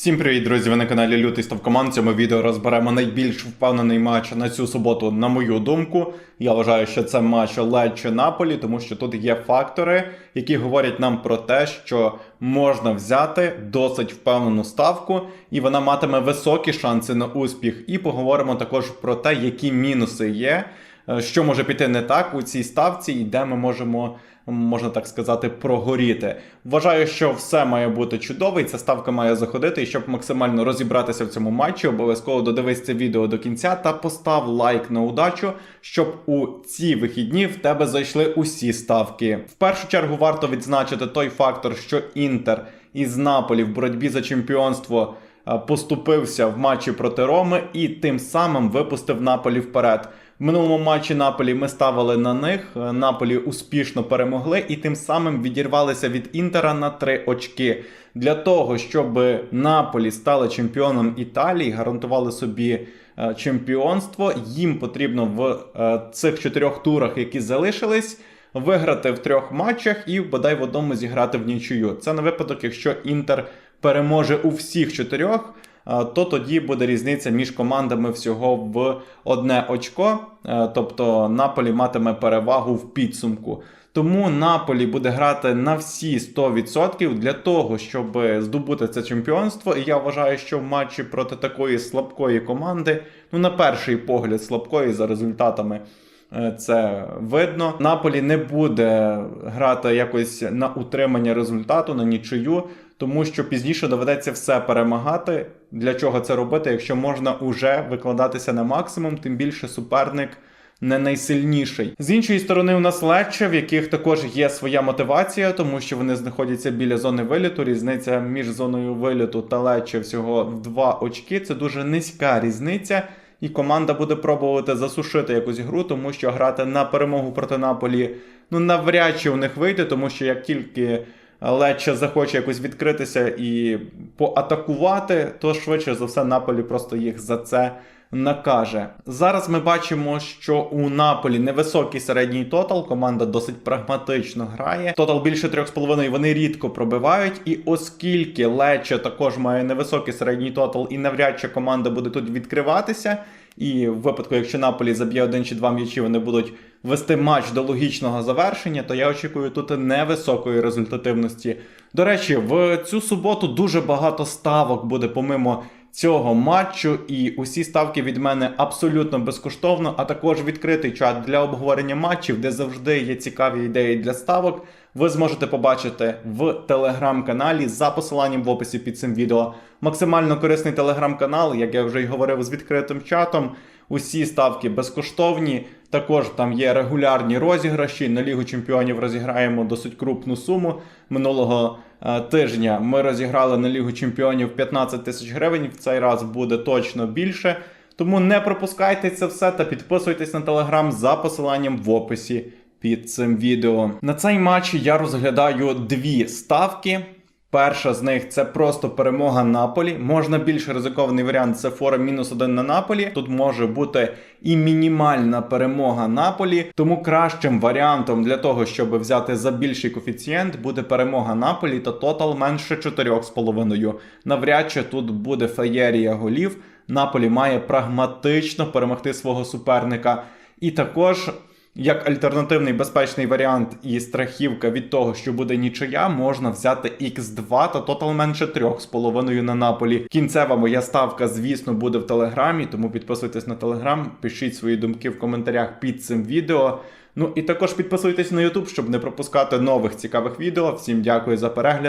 Всім привіт, друзі! Ви на каналі Лютий Ставкоман. В цьому відео розберемо найбільш впевнений матч на цю суботу, на мою думку. Я вважаю, що це матч Леччо Наполі, тому що тут є фактори, які говорять нам про те, що можна взяти досить впевнену ставку, і вона матиме високі шанси на успіх. І поговоримо також про те, які мінуси є, що може піти не так у цій ставці, і де ми можемо можна так сказати, прогоріти. Вважаю, що все має бути чудово, і ця ставка має заходити. І щоб максимально розібратися в цьому матчі, обов'язково додивись це відео до кінця та постав лайк на удачу, щоб у ці вихідні в тебе зайшли усі ставки. В першу чергу варто відзначити той фактор, що Інтер із Наполі в боротьбі за чемпіонство. е, Поступився в матчі проти Роми і тим самим випустив Наполі вперед. Минулому матчі Наполі ми ставили на них. Наполі успішно перемогли і тим самим відірвалися від Інтера на три очки. Для того, щоб Наполі стали чемпіоном Італії, гарантували собі е, чемпіонство, їм потрібно в е, цих чотирьох турах, які залишились. Виграти в трьох матчах і бодай в одному зіграти в нічию. Це на випадок, якщо Інтер переможе у всіх чотирьох, то тоді буде різниця між командами всього в одне очко. Е, Тобто Наполі матиме перевагу в підсумку. Тому Наполі буде грати на всі 100% для того, щоб здобути це чемпіонство. І я вважаю, що в матчі проти такої слабкої команди, ну на перший погляд, слабкої за результатами. Е, Це видно. Наполі не буде грати якось на утримання результату, на нічию, тому що пізніше доведеться все перемагати. Для чого це робити, якщо можна уже викладатися на максимум, тим більше суперник не найсильніший. З іншої сторони, у нас Лечче, в яких також є своя мотивація, тому що вони знаходяться біля зони виліту. Різниця між зоною виліту та Лечче всього в два очки. Це дуже низька різниця. І команда буде пробувати засушити якусь гру, тому що грати на перемогу проти Наполі ну навряд чи у них вийде, тому що як тільки Лечче захоче якось відкритися і поатакувати, то швидше за все Наполі просто їх за це накаже. Зараз ми бачимо, що у Наполі невисокий середній тотал. Команда досить прагматично грає. Тотал більше 3,5 вони рідко пробивають. І оскільки Лече також має невисокий середній тотал, і навряд чи команда буде тут відкриватися. І в випадку, якщо Наполі заб'є один чи два м'ячі, вони будуть вести матч до логічного завершення, то я очікую тут невисокої результативності. До речі, в цю суботу дуже багато ставок буде помимо цього матчу, і усі ставки від мене абсолютно безкоштовно, а також відкритий чат для обговорення матчів, де завжди є цікаві ідеї для ставок. Ви зможете побачити в телеграм-каналі за посиланням в описі під цим відео. Максимально корисний телеграм-канал, як я вже й говорив з відкритим чатом. Усі ставки безкоштовні. Також там є регулярні розіграші. На Лігу Чемпіонів розіграємо досить крупну суму. Минулого е, тижня ми розіграли на Лігу Чемпіонів 15 тисяч гривень. В цей раз буде точно більше. Тому не пропускайте це все та підписуйтесь на телеграм за посиланням в описі під цим відео. На цей матч я розглядаю дві ставки. Перша з них це просто перемога Наполі. Можна більш ризикований варіант це фора мінус один на Наполі. Тут може бути і мінімальна перемога Наполі. Тому кращим варіантом для того, щоб взяти за більший коефіцієнт, буде перемога Наполі та тотал менше 4,5. Навряд чи тут буде феєрія голів. Наполі має прагматично перемогти свого суперника. І також як альтернативний безпечний варіант і страхівка від того, що буде нічия, можна взяти X2 та тотал менше 3,5 на Наполі. Кінцева моя ставка, звісно, буде в телеграмі, тому підписуйтесь на телеграм, пишіть свої думки в коментарях під цим відео. Ну і також підписуйтесь на YouTube, щоб не пропускати нових цікавих відео. Всім дякую за перегляд.